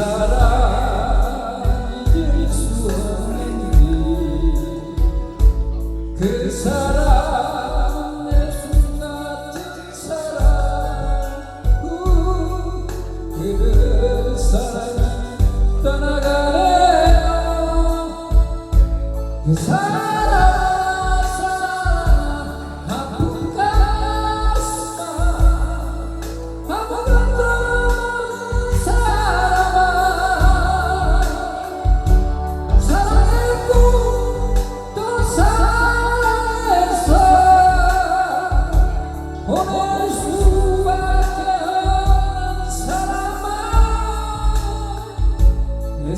사랑 잊을 수 없는 그 사랑 내 숨같은 사랑 그 사랑 떠나가네요 그 사랑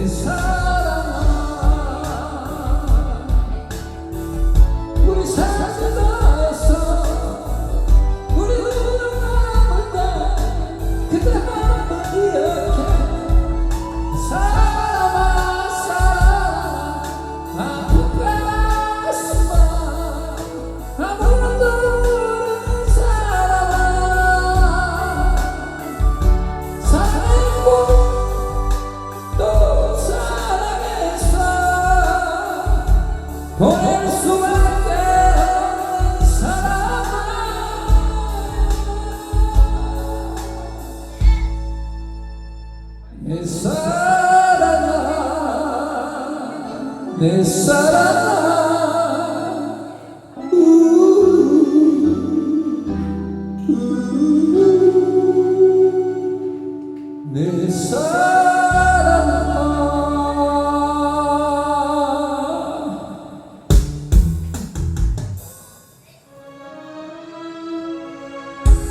It's 내 사랑아 내 사랑아.